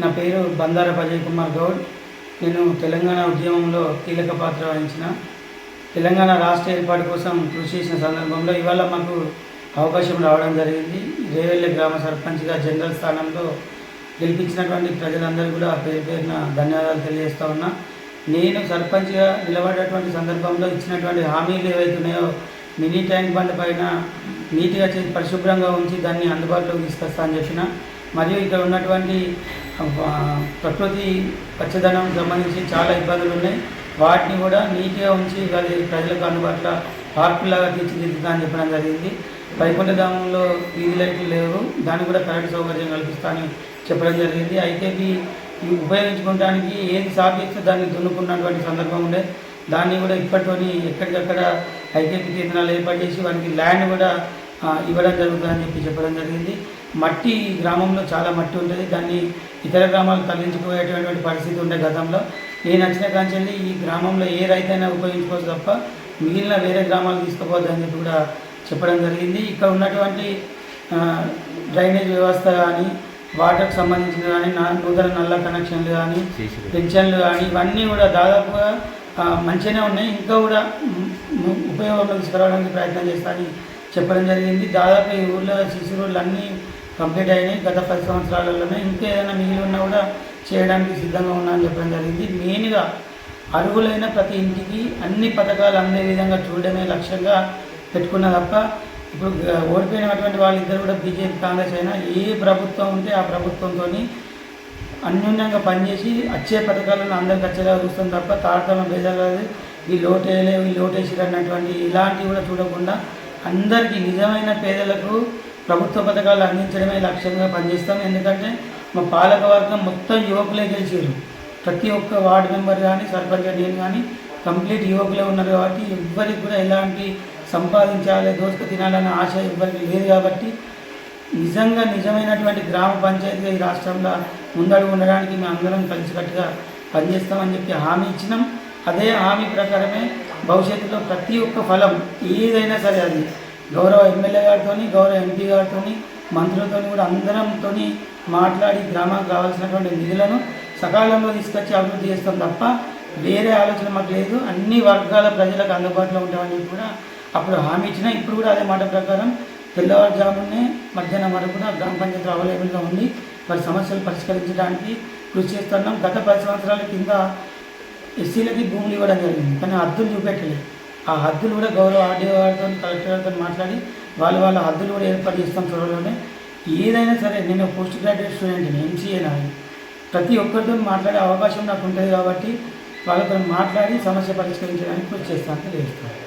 నా పేరు బందార అజయ్ కుమార్ గౌడ్. నేను తెలంగాణ ఉద్యమంలో కీలక పాత్ర వహించిన. తెలంగాణ రాష్ట్ర ఏర్పాటు కోసం కృషి చేసిన సందర్భంలో ఇవాళ మాకు అవకాశం రావడం జరిగింది. రేవెల్లి గ్రామ సర్పంచ్గా జనరల్ స్థానంలో గెలిపించినటువంటి ప్రజలందరూ కూడా పేరు పేరున ధన్యవాదాలు తెలియజేస్తా ఉన్నా. నేను సర్పంచ్గా నిలబడేటువంటి సందర్భంలో ఇచ్చినటువంటి హామీలు ఏవైతే ఉన్నాయో మినీ ట్యాంక్ బండ్ పైన నీట్గా చేసి పరిశుభ్రంగా ఉంచి దాన్ని అందుబాటులోకి తీసుకొస్తా అని చెప్పిన. మరియు ఇక్కడ ఉన్నటువంటి ప్రకృతి పచ్చదనం సంబంధించి చాలా ఇబ్బందులు ఉన్నాయి. వాటిని కూడా నీట్గా ఉంచి అది ప్రజలకు అందుబాటులో పార్కులాగా తీర్చిదిద్దుతా అని చెప్పడం జరిగింది. వైకుంఠధామంలో వీధి లైట్లు లేవు. దానికి కూడా కరెంట్ సౌకర్యం కల్పిస్తానని చెప్పడం జరిగింది. అయితే ఇవి ఉపయోగించుకోవడానికి ఏది సాధిస్తే దాన్ని దున్నుకున్నటువంటి సందర్భం ఉండే. దాన్ని కూడా ఇప్పటితోని ఎక్కడికక్కడ ఐకేపీ కేంద్రాలు ఏర్పాటు చేసి వారికి ల్యాండ్ కూడా ఇవ్వడం జరుగుతుందని చెప్పి చెప్పడం జరిగింది. మట్టి గ్రామంలో చాలా మట్టి ఉంటుంది. దాన్ని ఇతర గ్రామాలకు తరలించుకుపోయేటటువంటి పరిస్థితి ఉండే గతంలో. నేను వచ్చిన కాంచెల్లి ఈ గ్రామంలో ఏ రైతైనా ఉపయోగించుకోవచ్చు తప్ప మిగిలిన వేరే గ్రామాలు తీసుకుపోద్దని చెప్పి కూడా చెప్పడం జరిగింది. ఇక్కడ ఉన్నటువంటి డ్రైనేజ్ వ్యవస్థ కానీ వాటర్కి సంబంధించిన కానీ నూతన నల్ల కనెక్షన్లు కానీ పెన్షన్లు కానీ ఇవన్నీ కూడా దాదాపుగా మంచిగానే ఉన్నాయి. ఇంకా కూడా ఉపయోగంలో తీసుకురావడానికి ప్రయత్నం చేస్తానని చెప్పడం జరిగింది. దాదాపు ఈ ఊళ్ళో సిసి రోడ్లు అన్నీ కంప్లీట్ అయినాయి. గత పది సంవత్సరాలలోనే ఇంకా ఏదైనా మిగిలి ఉన్నా కూడా చేయడానికి సిద్ధంగా ఉన్నా అని చెప్పడం జరిగింది. మెయిన్గా అర్హులైన ప్రతి ఇంటికి అన్ని పథకాలు అందే విధంగా చూడడమే లక్ష్యంగా పెట్టుకున్న తప్ప ఇప్పుడు ఓడిపోయినటువంటి వాళ్ళిద్దరు కూడా బీజేపీ కాంగ్రెస్ అయినా ఏ ప్రభుత్వం ఉంటే ఆ ప్రభుత్వంతో అన్యోన్యంగా పనిచేసి వచ్చే పథకాలను అందరికి వచ్చేలా చూస్తాం తప్ప తారతమ్య భేదాలు వీళ్ళు ఓటేయలే ఈ ఓటేసిరు అన్నటువంటి ఇలాంటివి కూడా చూడకుండా అందరికీ నిజమైన పేదలకు ప్రభుత్వ పథకాలు అందించడమే లక్ష్యంగా పనిచేస్తాం. ఎందుకంటే మా పాలక వర్గం మొత్తం యువకులే గెలిచారు. ప్రతి ఒక్క వార్డు మెంబర్ కానీ సర్పంచ్ నేను కానీ కంప్లీట్ యువకులే ఉన్నారు కాబట్టి ఎవ్వరికి కూడా ఎలాంటి సంపాదించాలి దోసుకు తినాలనే ఆశ ఎవ్వరికి లేదు కాబట్టి నిజంగా నిజమైనటువంటి గ్రామ పంచాయతీగా ఈ రాష్ట్రంలో ముందడుగు ఉండడానికి మేము అందరం కలిసికట్టుగా పనిచేస్తామని చెప్పి హామీ ఇచ్చినాం. అదే హామీ ప్రకారమే భవిష్యత్తులో ప్రతి ఒక్క ఫలం ఏదైనా సరే అది గౌరవ ఎమ్మెల్యే గారితో గౌరవ ఎంపీ గారితో మంత్రులతో కూడా అందరంతో మాట్లాడి గ్రామానికి కావాల్సినటువంటి నిధులను సకాలంలో తీసుకొచ్చి అభివృద్ధి చేస్తాం తప్ప వేరే ఆలోచన మాకు లేదు. అన్ని వర్గాల ప్రజలకు అందుబాటులో ఉంటామని కూడా అప్పుడు హామీ ఇచ్చిన ఇప్పుడు కూడా అదే మాట ప్రకారం తెల్లవారుజామునే మధ్యాహ్నం వరకు కూడా గ్రామ పంచాయతీ అవైలబుల్గా ఉండి వారి సమస్యలు పరిష్కరించడానికి కృషి చేస్తున్నాం. గత పది సంవత్సరాల కింద ఎస్సీలకి భూములు ఇవ్వడం జరిగింది. కానీ అర్థం చూపెట్టలేదు. ఆ హద్దులు కూడా గౌరవ ఆర్డీఓ గారితో కలెక్టర్ గారితో మాట్లాడి వాళ్ళ వాళ్ళ హద్దులు కూడా ఏర్పాటు చేస్తాం త్వరలోనే. ఏదైనా సరే నేను పోస్ట్ గ్రాడ్యుయేట్ స్టూడెంట్ని ఎంసీఏ నాది ప్రతి ఒక్కరితో మాట్లాడే అవకాశం నాకు ఉంటుంది కాబట్టి వాళ్ళతో మాట్లాడి సమస్య పరిష్కరించడానికి కృషి చేస్తానని తెలుస్తాను